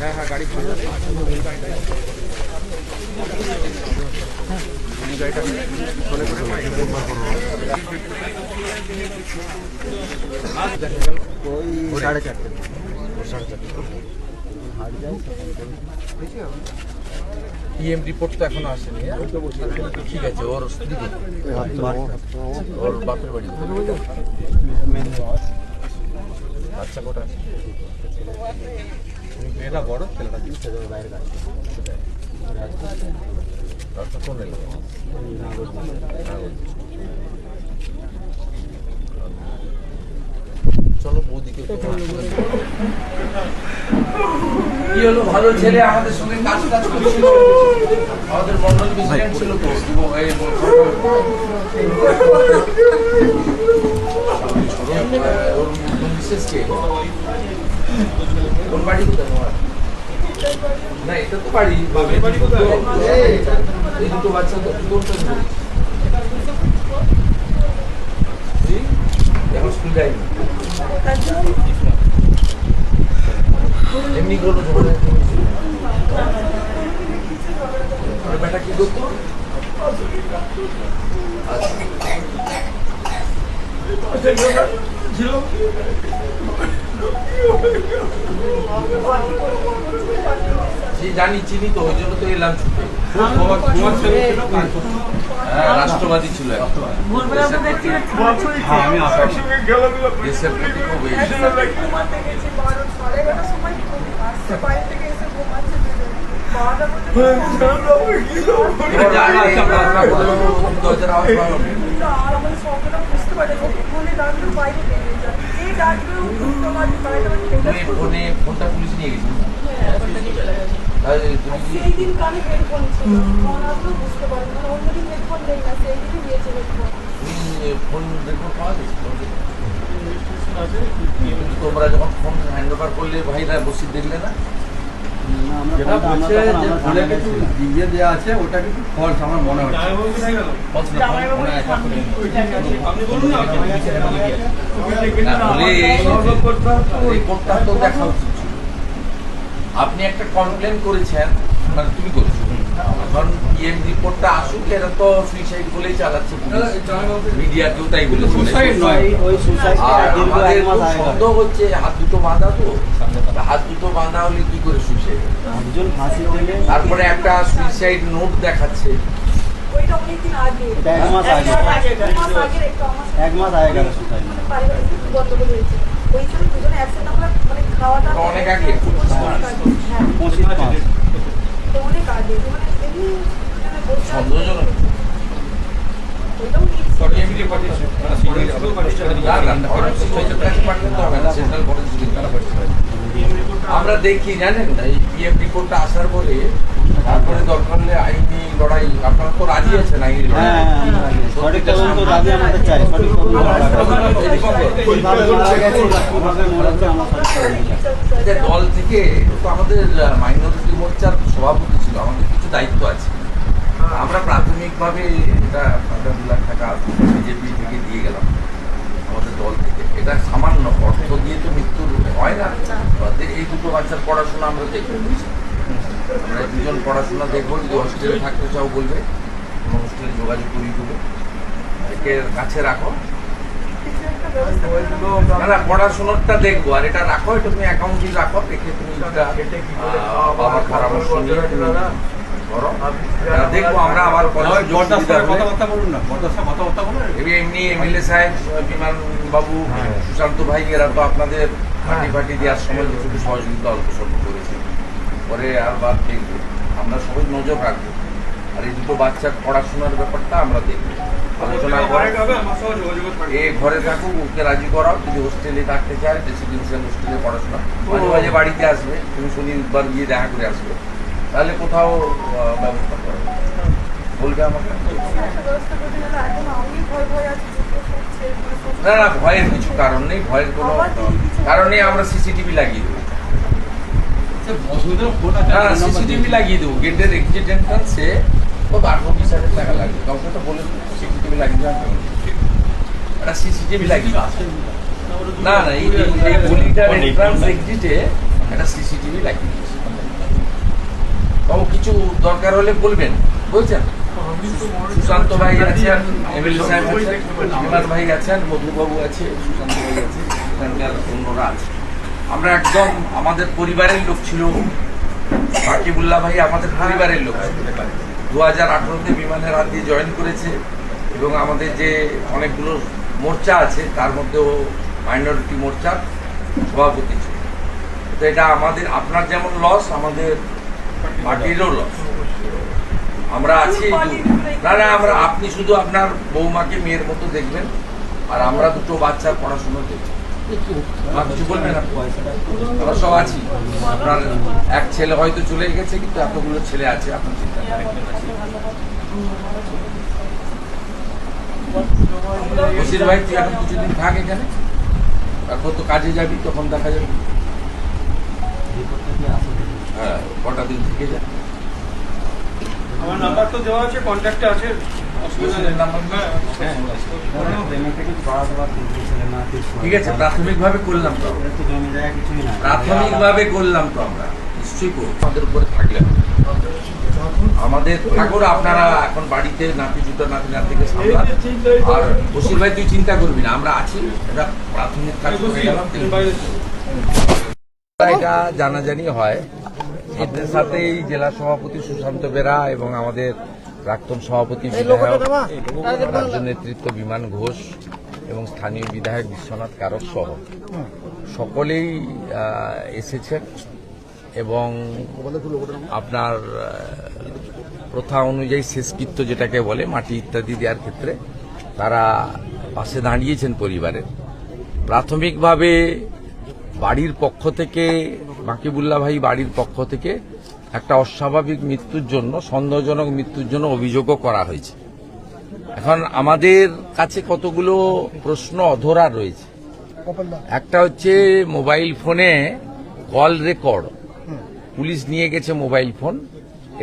হ্যাঁ হ্যাঁ গাড়ি ভালো ওই সাড়ে চারটে ইএম রিপোর্ট তো এখনও আসেনি হ্যাঁ? ঠিক আছে ওর স্ত্রী কোথায়? ওর বাপের বাড়ি কোথায়? বাচ্চা কোটা মেয়েটা বড় ছেলেটা বাইরের কাছে বাচ্চা কোন চলো বৌদিকে কি হলো? ভালো ছেলে আমাদের সঙ্গে কাজ কাজ করছিল। আমাদের মন্ডল প্রেসিডেন্ট ছিল তো। ওর মিসেস কে ওর বাড়ি কোথায় তোমার? না এটা তো বাড়ি বাড়ি কোথায়? এই দুটো বাচ্চা তো কোনটা? এখন স্কুল এমনি কোনো ঝগড়া বেটা কি করতো? জি জানি চিনি তো ওই জন্য তো এলাম ছুটে। হ্যাঁ রাষ্ট্রবাদী ছিল প্রতি ফোনে ফোনটা পুলিশ নিয়ে গেছিল তাহলে তুমি কি সেই দিন কানে হেডফোন ছিল। ফোন আসলো বুঝতে পারব না। অন্যদিন হেডফোন দেয় না সেই দিনই দিয়েছে হেডফোন। ফোন রেকর্ড পাওয়া গেছে তোমরা যখন ফোন হ্যান্ড ওভার করলে ভাইরা বসে দেখলে না? যেটা বলছে যে ভুলে কিছু দিয়ে দেওয়া আছে ওটা কিন্তু ফলস আমার মনে হচ্ছে। আপনি একটা কমপ্লেন করেছেন মানে তুমি করেছ। এখন ইএম রিপোর্টটা আসুক এরা তো সুইসাইড বলেই চালাচ্ছে মিডিয়া কেউ তাই বলেছে। আমাদের এক মাস খুব আগে সন্দেহ হচ্ছে হাত দুটো বাঁধা তো। হাত দুটো বাঁধা হলে কি করে সুইসাইড একজন ফাঁসি দিলে তারপরে একটা সুইসাইড নোট দেখাচ্ছে। ওইটা অনেকদিন আগে। এটা এক মাস আগে। এক মাস আগে মানে অনেক আগে? অনেক আগে মানে এমনি দুজনে বসে সন্দেহজনক। ওইটাও নিচ্ছি না, না, না, ওরা সুইসাইডের কাছে পাঠালে তো হবে না, সেন্ট্রাল ফরেন্সিক ইনস্টিটিউট। আমরা দেখি জানেন? এই পিএফ রিপোর্টটা আসার পরে তারপরে দরকার হলে আইনি লড়াই আপনারা তো রাজি আছেন আইনি লড়াই। যে দল থেকে তো আমাদের মাইনরিটি মোর্চার সভাপতি ছিল, আমাদের কিছু দায়িত্ব আছে। আমরা প্রাথমিকভাবে এটা দু লাখ টাকা বিজেপি থেকে দিয়ে গেলাম, আমাদের দল থেকে। এটা সামান্য অর্থ দিয়ে তো মৃত্যুর হয় না। এই দুটো বাচ্চার পড়াশোনা আমরা দেখব। আমরা দুজন পড়াশোনা দেখব, যদি হস্টেলে থাকতে চাও বলবে, কোনো হস্টেলে যোগাযোগ করিয়ে দেবো। একে কাছে রাখো কিছু একটা ব্যবস্থা করে দাও। না না পড়াশোনাটা দেখব। আর এটা রাখো এটা তুমি অ্যাকাউন্টে রাখো রেখে তুমি বাবার পরামর্শ নিয়ে তুমি করো। দেখব আমরা আবার পরে সুযোগ সুবিধা হলে- এবার এমনি এমএলএ সাহেব বিমান বাবু সুশান্ত ভাই এরা তো আপনাদের পার্টি পার্টি দেওয়ার সময় কিছু সহযোগিতা অল্প স্বল্প করেছে। পরে আবার দেখব। আমরা সবাই নজর রাখব। আর এই দুটো বাচ্চার পড়াশোনার ব্যাপারটা আমরা দেখব। আলোচনা এ ঘরে থাকুক ওকে রাজি করাও। যদি হোস্টেলে থাকতে চায় রেসিডেন্সিয়াল হোস্টেলে পড়াশোনা। মাঝে মাঝে বাড়িতে আসবে তুমি শনিবার গিয়ে দেখা করে আসবে। তাহলে কোথাও ব্যবস্থা করো। বলবে আমাকে? না না ভয়ের কিছু কারণ নেই ভয়ের কোনো কারণ নেই আমরা সিসিটিভি লাগিয়ে দেবো। না না সিসিটিভি লাগিয়ে দেবো। গেটের এক্সিট এন্ট্রান্সে ও বারো বিশ হাজার টাকা লাগবে। কাউকে তো বলে কিছু দরকার হলে বলবেন বুঝছেন সুশান্ত ভাই আছেন ভাই আছেন মধুবাবু আছে সুশান্ত ভাই আছে আমরা একদম আমাদের পরিবারের লোক ছিল বাকিবুল্লাহ ভাই আমাদের পরিবারের লোক দু হাজার আঠারোতে বিমানের হাত দিয়ে জয়েন করেছে এবং আমাদের যে অনেকগুলো মোর্চা আছে তার মধ্যেও মাইনরিটি মোর্চার সভাপতি ছিল। তো এটা আমাদের আপনার যেমন লস আমাদের পার্টিরও লস আমরা আছি না না আমরা আপনি শুধু আপনার বৌমাকে মেয়ের মতো দেখবেন আর আমরা দুটো বাচ্চার পড়াশুনো দেখছি মা কিছু বলবেন আমরা সব আছি। আপনার এক ছেলে হয়তো চলে গেছে কিন্তু এতগুলো ছেলে আছে আপনার চিন্তা। বসির ভাই তুই এখন কিছুদিন থাক এখানে। তারপর তো কাজে যাবি তখন দেখা যাবে। হ্যাঁ কটা দিন থেকে যা। আমার নাম্বার তো দেওয়া আছে কন্ট্যাক্টে আছে ঠিক প্রাথমিকভাবে করলাম তো জমি জায়গা কিছুই প্রাথমিকভাবে করলাম তো আমরা। নিশ্চয়ই করব। আমাদের উপরে থাকলে। আমাদের ঠাকুর আপনারা এখন বাড়িতে নাতি জুতো নাতি নাতিকে সামলান। আর বসির ভাই তুই চিন্তা করবি না আমরা আছি। এটা প্রাথমিক কাজ করে গেলাম এটা জানাজানি হয়। এদের সাথেই জেলা সভাপতি সুশান্ত বেরা এবং আমাদের প্রাক্তন সভাপতি বিধায়ক রাজ্য নেতৃত্ব বিমান ঘোষ এবং স্থানীয় বিধায়ক বিশ্বনাথ কারক সহ। সকলেই আহ, এসেছেন। এবং আপনার প্রথা অনুযায়ী শেষকৃত্য যেটাকে বলে, মাটি ইত্যাদি দেওয়ার ক্ষেত্রে তারা পাশে দাঁড়িয়েছেন পরিবারের। প্রাথমিকভাবে বাড়ির পক্ষ থেকে বাকিবুল্লাহ ভাই বাড়ির পক্ষ থেকে একটা অস্বাভাবিক মৃত্যুর জন্য, সন্দেহজনক মৃত্যুর জন্য অভিযোগও করা হয়েছে। এখন আমাদের কাছে কতগুলো প্রশ্ন অধরা রয়েছে। একটা হচ্ছে মোবাইল ফোনে কল রেকর্ড। পুলিশ নিয়ে গেছে মোবাইল ফোন।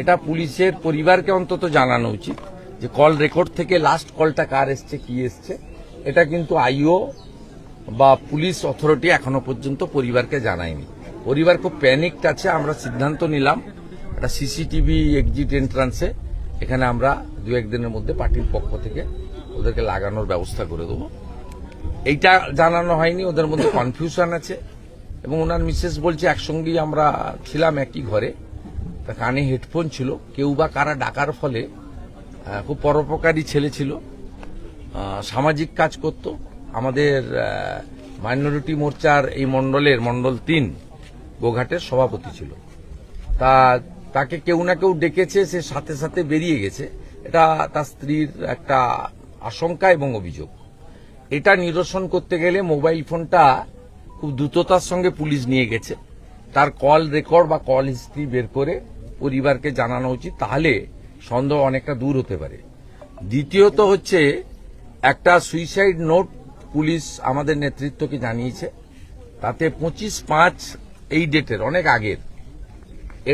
এটা পুলিশের পরিবারকে অন্তত জানানো উচিত যে কল রেকর্ড থেকে লাস্ট কলটা কার এসছে, কি এসছে। এটা কিন্তু আইও বা পুলিশ অথরিটি এখনও পর্যন্ত পরিবারকে জানায়নি। পরিবার খুব প্যানিকড আছে, আমরা সিদ্ধান্ত নিলাম। একটা সিসিটিভি এক্সিট এন্ট্রান্সে এখানে আমরা দু একদিনের মধ্যে পার্টির পক্ষ থেকে ওদেরকে লাগানোর ব্যবস্থা করে দেবো। এইটা জানানো হয়নি, ওদের মধ্যে কনফিউশন আছে। এবং ওনার মিসেস বলছে, একসঙ্গেই আমরা ছিলাম একই ঘরে। তা কানে হেডফোন ছিল। কেউ বা কারা ডাকার ফলে খুব পরোপকারী ছেলে ছিল। সামাজিক কাজ করত। আমাদের মাইনরিটি মোর্চার এই মণ্ডলের, মণ্ডল তিন গোঘাটের সভাপতি ছিল। তা তাকে কেউ না কেউ ডেকেছে, সে সাথে সাথে বেরিয়ে গেছে। এটা তার স্ত্রীর একটা আশঙ্কা এবং অভিযোগ। এটা নিরসন করতে গেলে মোবাইল ফোনটা খুব দ্রুততার সঙ্গে পুলিশ নিয়ে গেছে। তার কল রেকর্ড বা কল হিস্ট্রি বের করে পরিবারকে জানানো উচিত, তাহলে সন্দেহ অনেকটা দূর হতে পারে। দ্বিতীয়ত হচ্ছে, একটা সুইসাইড নোট পুলিশ আমাদের নেতৃত্বকে জানিয়েছে। তাতে পঁচিশ পাঁচ এই ডেটের, অনেক আগের।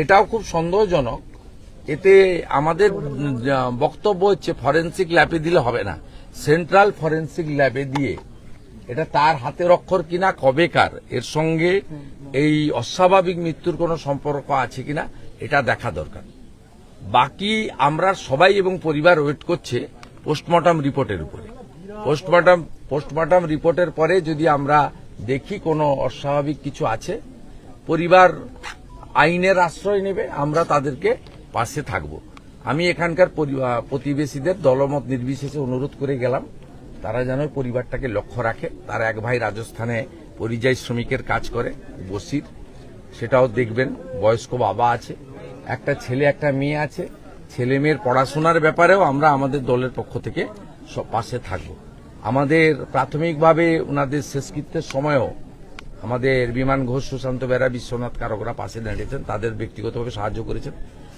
এটাও খুব সন্দেহজনক। এতে আমাদের বক্তব্য হচ্ছে ফরেন্সিক ল্যাবে দিলে হবে না। সেন্ট্রাল ফরেন্সিক ল্যাবে দিয়ে এটা তার হাতের অক্ষর কিনা কবেকার এর সঙ্গে এই অস্বাভাবিক মৃত্যুর কোনো সম্পর্ক আছে কিনা, এটা দেখা দরকার। বাকি আমরা সবাই এবং পরিবার ওয়েট করছে পোস্টমর্টম রিপোর্টের উপরে। পোস্টমর্টম পোস্টমর্টম রিপোর্টের পরে যদি আমরা দেখি কোনো অস্বাভাবিক কিছু আছে, পরিবার আইনের আশ্রয় নেবে, আমরা তাদেরকে পাশে থাকব। আমি এখানকার প্রতিবেশীদের দলমত নির্বিশেষে অনুরোধ করে গেলাম। তারা যেন পরিবারটাকে লক্ষ্য রাখে। তার এক ভাই রাজস্থানে পরিযায়ী শ্রমিকের কাজ করে, বসির। সেটাও দেখবেন, বয়স্ক বাবা আছে, একটা ছেলে, একটা মেয়ে আছে। ছেলে মেয়ের পড়াশোনার ব্যাপারেও আমরা আমাদের দলের পক্ষ থেকে পাশে থাকব। আমাদের প্রাথমিকভাবে ওনাদের শেষকৃত্যের সময়ও আমাদের বিমান ঘোষ, সুশান্ত বেরা, বিশ্বনাথ কারকরা পাশে দাঁড়িয়েছেন। তাদের ব্যক্তিগতভাবে সাহায্য করেছেন।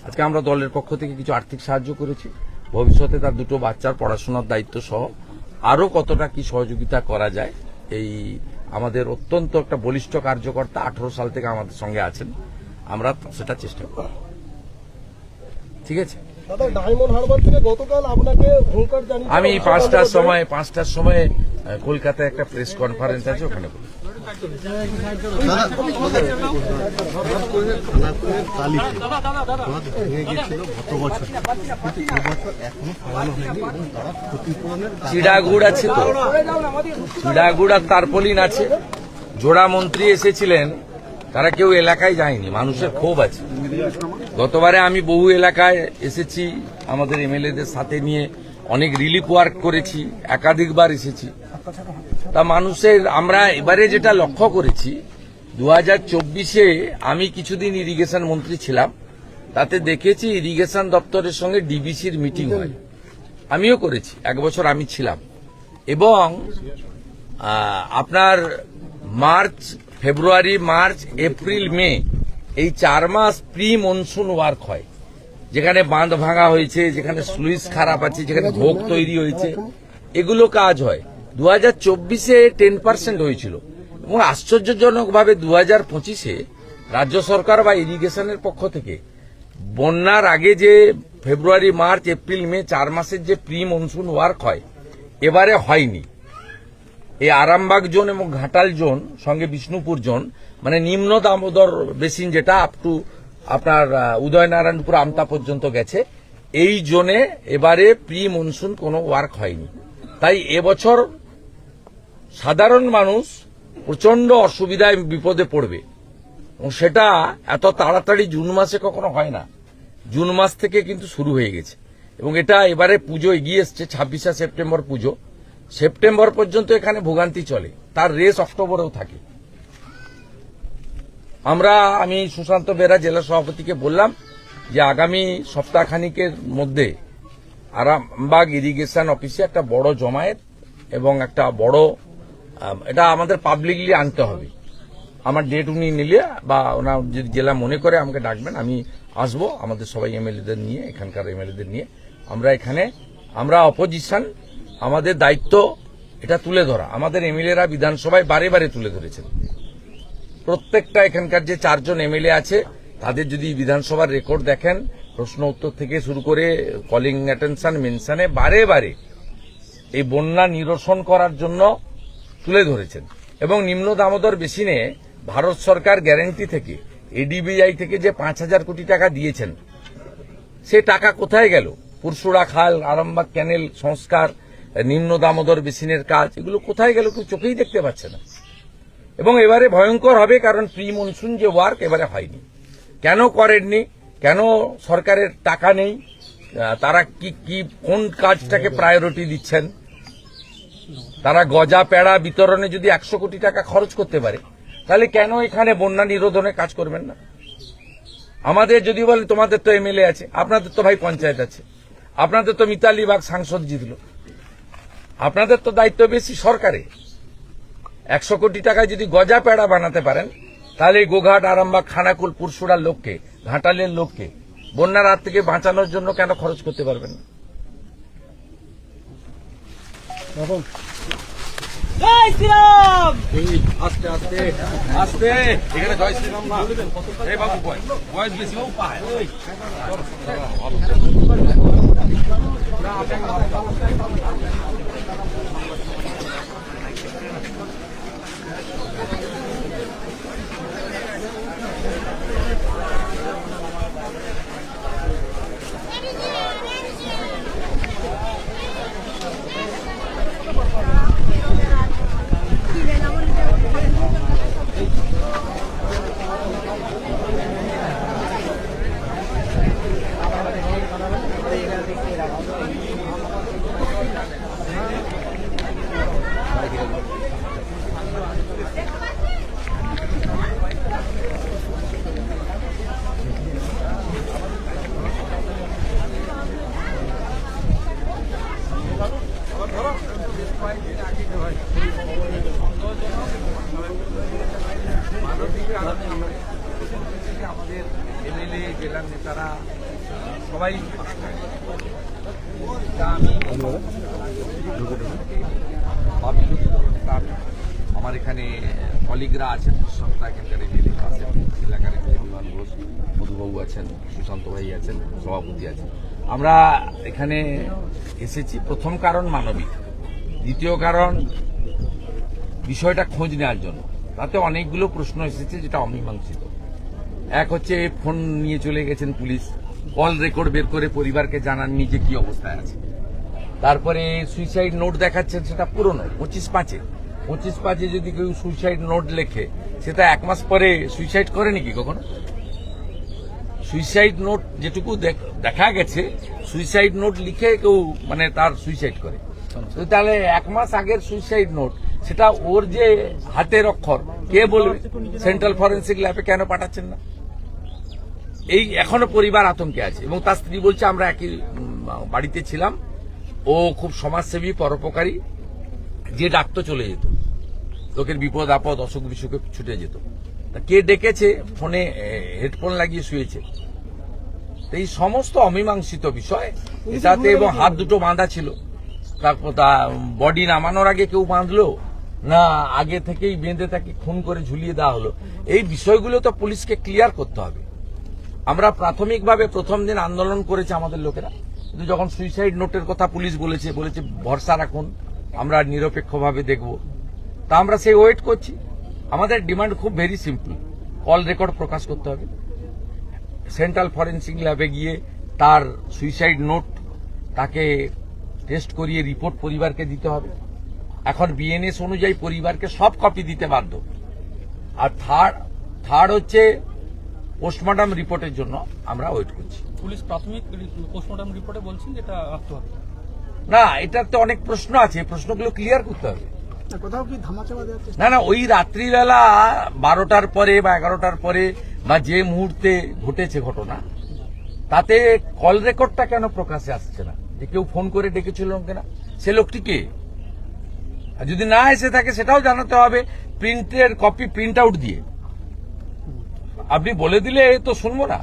আজকে আমরা দলের পক্ষ থেকে কিছু আর্থিক সাহায্য করেছি। ভবিষ্যতে তার দুটো বাচ্চার পড়াশোনার দায়িত্ব সহ আরও কতটা কি সহযোগিতা করা যায়? এই আমাদের অত্যন্ত একটা বলিষ্ঠ কার্যকর্তা আঠারো সাল থেকে আমাদের সঙ্গে আছেন। আমরা সেটা চেষ্টা করব। ঠিক আছে? আমি পাঁচটার সময় পাঁচটার সময় কলকাতায় একটা প্রেস কনফারেন্স আছে ওখানে বলব। চিড়াগুড় আছে তো? চিড়াগুড় আর তারপলিন আছে। জোড়া মন্ত্রী এসেছিলেন, তারা কেউ এলাকায় যায়নি, মানুষের ক্ষোভ আছে। গতবারে আমি বহু এলাকায় এসেছি, আমাদের এমএলএদের সাথে নিয়ে অনেক রিলিফ ওয়ার্ক করেছি, একাধিকবার এসেছি। তা মানুষের, আমরা এবারে যেটা লক্ষ্য করেছি দু হাজার চব্বিশে আমি কিছুদিন ইরিগেশন মন্ত্রী ছিলাম, তাতে দেখেছি ইরিগেশন দপ্তরের সঙ্গে ডিবিসির মিটিং হয়। আমিও করেছি, এক বছর আমি ছিলাম। এবং আপনার March, February, March, April, May, এই চার মাস প্রি মনসুন ওয়ার্ক হয়। যেখানে বাঁধ ভাঙা হয়েছে, যেখানে স্লুইস খারাপ আছে, যেখানে ভোগ তৈরি হয়েছে, এগুলো কাজ হয়। দু হাজার চব্বিশে টেন পার্সেন্ট হয়েছিল। এবং আশ্চর্যজনকভাবে দু হাজার পঁচিশে রাজ্য সরকার বা ইরিগেশনের পক্ষ থেকে বন্যার আগে যে ফেব্রুয়ারি, মার্চ, এপ্রিল, মে চার মাসের যে প্রি মনসুন ওয়ার্ক হয়, এবারে হয়নি। এই আরামবাগ জোন এবং ঘাটাল জোন, সঙ্গে বিষ্ণুপুর জোন মানে নিম্ন দামোদর বেসিন যেটা আপ টু আপনার উদয়নারায়ণপুর আমতা পর্যন্ত গেছে, এই জোনে এবারে প্রি মনসুন কোনো ওয়ার্ক হয়নি। তাই এবছর সাধারণ মানুষ প্রচণ্ড অসুবিধায় বিপদে পড়বে। এবং সেটা এত তাড়াতাড়ি জুন মাসে কখনো হয় না। জুন মাস থেকে কিন্তু শুরু হয়ে গেছে। এবং এটা এবারে পুজো এগিয়ে এসছে, ছাব্বিশে সেপ্টেম্বর পুজো। সেপ্টেম্বর পর্যন্ত এখানে ভোগান্তি চলে। তার রেস অক্টোবরেও থাকে। আমরা, আমি সুশান্ত বেরা, জেলা সভাপতিকে বললাম যে আগামী সপ্তাহখানিকের মধ্যে আরামবাগ ইরিগেশন অফিসে একটা বড় জমায়েত এবং একটা বড় এটা আমাদের পাবলিকলি আনতে হবে। আমার ডেট উনি নিলে বা ওনার যদি জেলা মনে করে আমাকে ডাকবেন, আমি আসব, আমাদের সবাই এমএলএদের নিয়ে, এখানকার এমএলএদের নিয়ে। আমরা এখানে, আমরা অপোজিশন আমাদের দায়িত্ব, এটা তুলে ধরা। আমাদের এমএলএরা বিধানসভায় বারে বারে তুলে ধরেছেন। প্রত্যেকটা এখানকার যে চারজন এমএলএ আছে, তাদের যদি বিধানসভার রেকর্ড দেখেন, প্রশ্ন উত্তর থেকে শুরু করে কলিং অ্যাটেনশন মেনশনে বারে বারে এই বন্যা নিরসন করার জন্য তুলে ধরেছেন। এবং নিম্ন দামোদর বেসিনে ভারত সরকার গ্যারেন্টি থেকে এডিবিআই থেকে যে পাঁচ হাজার কোটি টাকা দিয়েছেন, সে টাকা কোথায় গেল? পুরসুড়া খাল, আরামবাগ ক্যানেল, সংস্কার, নিম্ন দামোদর বেসিনের কাজ, এগুলো কোথায় গেল কেউ চোখেই দেখতে পাচ্ছে না। এবং এবারে ভয়ঙ্কর হবে কারণ প্রি মনসুন যে ওয়ার্ক এবারে হয়নি। কেন করেননি? কেন সরকারের টাকা নেই? তারা কি কি, কোন কাজটাকে প্রায়োরিটি দিচ্ছেন? তারা গজা পেড়া বিতরণে যদি একশো কোটি টাকা খরচ করতে পারে, তাহলে কেন এখানে বন্যা নিরোধনে কাজ করবেন না? আমাদের যদি বলে তোমাদের তো এমএলএ আছে, আপনাদের তো ভাই পঞ্চায়েত আছে, আপনাদের তো মিতালি বাগ সাংসদ জিতল, আপনাদের তো দায়িত্ব বেশি সরকারে। একশো কোটি টাকায় যদি গজা পেড়া বানাতে পারেন, তাহলে গোঘাট, আরামবাগ, খানাকুল পুরসুড়ার লোককে, ঘাটালের লোককে বন্যার হাত থেকে বাঁচানোর জন্য কেন খরচ করতে পারবেন না? আস্তে আস্তে আস্তে। এখানে জয় শ্রীরাম না এই বাবু বয় বয়স বেশি বাবু পায়। ওই আমাদের এমএলএ জেলার নেতারা সবাই তা আমি বাবিলু তার আমার এখানে কলিগরা আছেন? আছেন, এলাকার ঘোষ মধুবাবু আছেন, সুশান্ত ভাই আছেন, সভাপতি আছেন। আমরা এখানে এসেছি প্রথম কারণ মানবিক, দ্বিতীয় কারণ বিষয়টা খোঁজ নেওয়ার জন্য। তাতে অনেকগুলো প্রশ্ন এসেছে যেটা অমীমাংসিত। এক হচ্ছে ফোন নিয়ে চলে গেছেন পুলিশ, কল রেকর্ড বের করে পরিবারকে জানাননি যে কি অবস্থায় আছে। তারপরে সুইসাইড নোট দেখাচ্ছেন সেটা পুরনো, পঁচিশ পাঁচে। পঁচিশ পাঁচে যদি কেউ সুইসাইড নোট লেখে সেটা এক মাস পরে সুইসাইড করে নাকি কখনো? সুইসাইড নোট যেটুকু দেখ- গেছে সুইসাইড নোট লিখে কেউ মানে তার সুইসাইড করে। তাহলে এক মাস আগের সুইসাইড নোট সেটা ওর যে হাতের অক্ষর কে বলবে? সেন্ট্রাল ফরেন্সিক ল্যাবে কেন পাঠাচ্ছেন না? এই এখনও পরিবার আতঙ্কে আছে এবং তার স্ত্রী বলছে আমরা একই বাড়িতে ছিলাম। ও খুব সমাজসেবী পরোপকারী। যে ডাকতো চলে যেত। লোকের বিপদ আপদ অসুখ বিসুখে ছুটে যেত। তা কে ডেকেছে? ফোনে হেডফোন লাগিয়ে শুয়েছে। এই সমস্ত অমীমাংসিত বিষয় এটাতে এবং হাত দুটো বাঁধা ছিল। তারপর তা বডি নামানোর আগে কেউ বাঁধলো? না আগে থেকেই বেঁধে তাকে খুন করে ঝুলিয়ে দেওয়া হলো। এই বিষয়গুলো তো পুলিশকে ক্লিয়ার করতে হবে। আমরা প্রাথমিকভাবে প্রথম দিন আন্দোলন করেছে আমাদের লোকেরা। কিন্তু যখন সুইসাইড নোটের কথা পুলিশ বলেছে বলেছে ভরসা রাখুন আমরা নিরপেক্ষভাবে দেখব। তা আমরা সেই ওয়েট করছি। আমাদের ডিমান্ড খুব ভেরি সিম্পল কল রেকর্ড প্রকাশ করতে হবে। সেন্ট্রাল ফরেন্সিক ল্যাবে গিয়ে তার সুইসাইড নোট তাকে টেস্ট করিয়ে রিপোর্ট পরিবারকে দিতে হবে। এখন বিএনএস অনুযায়ী পরিবারকে সব কপি দিতে বাধ্য। আর থার্ড থার্ড হচ্ছে পোস্টমর্টম রিপোর্টের জন্য আমরা ওয়েট করছি। পুলিশ প্রাথমিক পোস্টমর্টম রিপোর্টে বলছেন যে এটা আত্মহত্যা? না এটার তো অনেক প্রশ্ন আছে। প্রশ্নগুলো ক্লিয়ার করতে হবে। কোথাও কি ধামাচাপা দেওয়ার না না ওই রাত্রিবেলা বারোটার পরে বা এগারোটার পরে বা যে মুহূর্তে ঘটেছে ঘটনা তাতে কল রেকর্ডটা কেন প্রকাশে আসছে না? যে কেউ ফোন করে ডেকেছিল কিনা? সে লোকটি কে? আর যদি না এসে থাকে সেটাও জানাতে হবে প্রিন্টের কপি প্রিন্ট আউট দিয়ে। আপনি বলে দিলে তো শুনব না।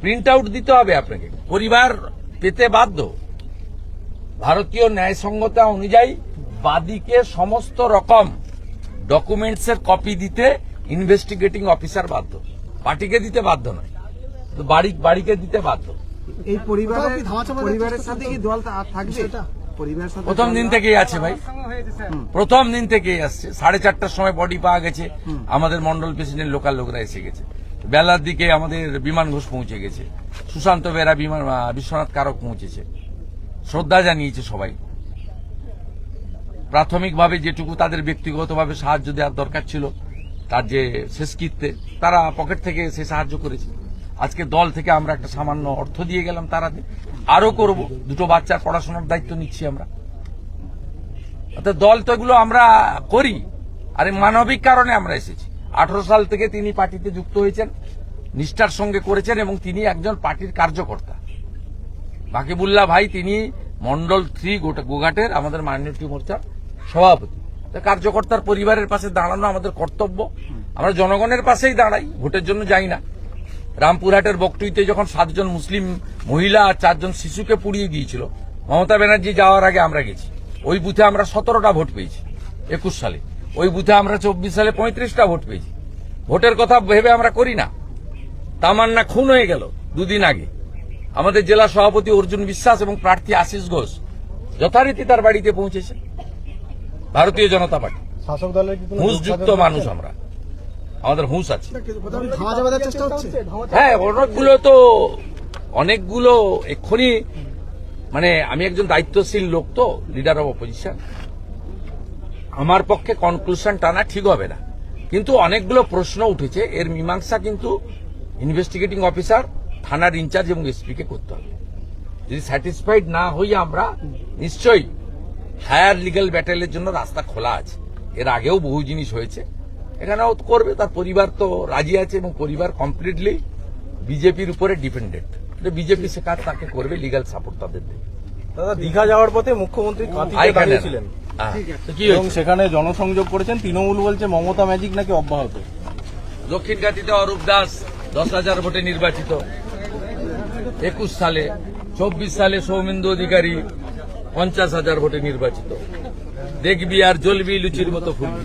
প্রিন্ট আউট দিতে হবে আপনাকে। পরিবার পেতে বাধ্য। ভারতীয় ন্যায়সঙ্গতা অনুযায়ী বাদীকে সমস্ত রকম ডকুমেন্টস এর কপি দিতে ইনভেস্টিগেটিং অফিসার বাধ্য। পার্টিকে দিতে বাধ্য নয় তো বাড়ি বাড়িকে দিতে বাধ্য। এই পরিবারের সাথে কি দল থাকবে? সেটা। পরিবারের সাথে প্রথম দিন থেকেই আছে ভাই। প্রথম দিন থেকেই আসছে। সাড়ে চারটার সময় বডি পাওয়া গেছে। আমাদের মন্ডল প্রেসিডেন্ট লোকাল লোকরা এসে গেছে। বেলার দিকে আমাদের বিমান ঘোষ পৌঁছে গেছে। সুশান্ত বেরা বিমান আহ, বিশ্বনাথ কারক পৌঁছেছে। শ্রদ্ধা জানিয়েছে সবাই। প্রাথমিকভাবে যেটুকু তাদের ব্যক্তিগতভাবে সাহায্য দেওয়ার দরকার ছিল, তার যে শেষকৃত্যে, তারা পকেট থেকে সে সাহায্য করেছে। আজকে দল থেকে আমরা একটা সামান্য অর্থ দিয়ে গেলাম তারাতে। আরও করব, দুটো বাচ্চার পড়াশোনার দায়িত্ব নিচ্ছি আমরা। অর্থাৎ দল তো এগুলো আমরা করি। আর মানবিক কারণে আমরা এসেছি। আঠারো সাল থেকে তিনি পার্টিতে যুক্ত হয়েছেন, নিষ্ঠার সঙ্গে করেছেন এবং তিনি একজন পার্টির কার্যকর্তা। বাকিবুল্লাহ ভাই, তিনি মন্ডল থ্রি গোঘাটের, আমাদের মাইনরিটি মোর্চার সভাপতি। কার্যকর্তার পরিবারের পাশে দাঁড়ানো আমাদের কর্তব্য। আমরা জনগণের পাশেই দাঁড়াই, ভোটের জন্য যাই না। রামপুরহাটের বকটুইতে যখন সাতজন মুসলিম মহিলা আর চারজন শিশুকে পুড়িয়ে দিয়েছিল মমতা ব্যানার্জি যাওয়ার আগে আমরা গেছি। ওই বুথে আমরা সতেরোটা ভোট পেয়েছি, একুশ সালে। ওই বুথে আমরা চব্বিশ সালে পঁয়ত্রিশটা ভোট পেয়েছি। ভোটের কথা ভেবে আমরা করি না। তামান্না খুন হয়ে গেল দুদিন আগে। আমাদের জেলা সভাপতি অর্জুন বিশ্বাস এবং প্রার্থী আশিস ঘোষ যথারীতি তার বাড়িতে পৌঁছেছে ভারতীয় জনতা পার্টি। শাসক দলের হুঁশযুক্ত মানুষ আমরা। আমাদের হুঁশ আছে। হ্যাঁ অনেকগুলো তো অনেকগুলো এক্ষুনি মানে আমি একজন দায়িত্বশীল লোক তো লিডার অব অপোজিশন আমার পক্ষে কনক্লুশন টানা ঠিক হবে না। কিন্তু অনেকগুলো প্রশ্ন উঠেছে এর মীমাংসা কিন্তু ইনভেস্টিগেটিং অফিসার থানার ইনচার্জ এবং এসপিকে করতে হবে। যদি স্যাটিসফাইড না হই আমরা নিশ্চয়ই হায়ার লিগাল ব্যাটেলের জন্য রাস্তা খোলা আছে। এর আগেও বহু জিনিস হয়েছে। এখানেও করবে তার পরিবার তো রাজি আছে এবং পরিবার কমপ্লিটলি বিজেপির উপরে ডিপেন্ডেন্ট বিজেপি সে কাজ তাকে করবে লিগ্যাল সাপোর্ট তাদের দেবে। দাদা দীঘা যাওয়ার পথে মুখ্যমন্ত্রী দাঁড়িয়েছিলেন। এবং সেখানে জনসংযোগ করেছেন তৃণমূল বলছে মমতা ম্যাজিক নাকি অব্যাহত। দক্ষিণ কাতিতে অরূপ দাস দশ হাজার ভোটে নির্বাচিত। একুশ সালে, চব্বিশ সালে সৌমেন্দু অধিকারী পঞ্চাশ হাজার ভোটে নির্বাচিত। দেখবি আর জ্বলবি লুচির মতো ফুলবি।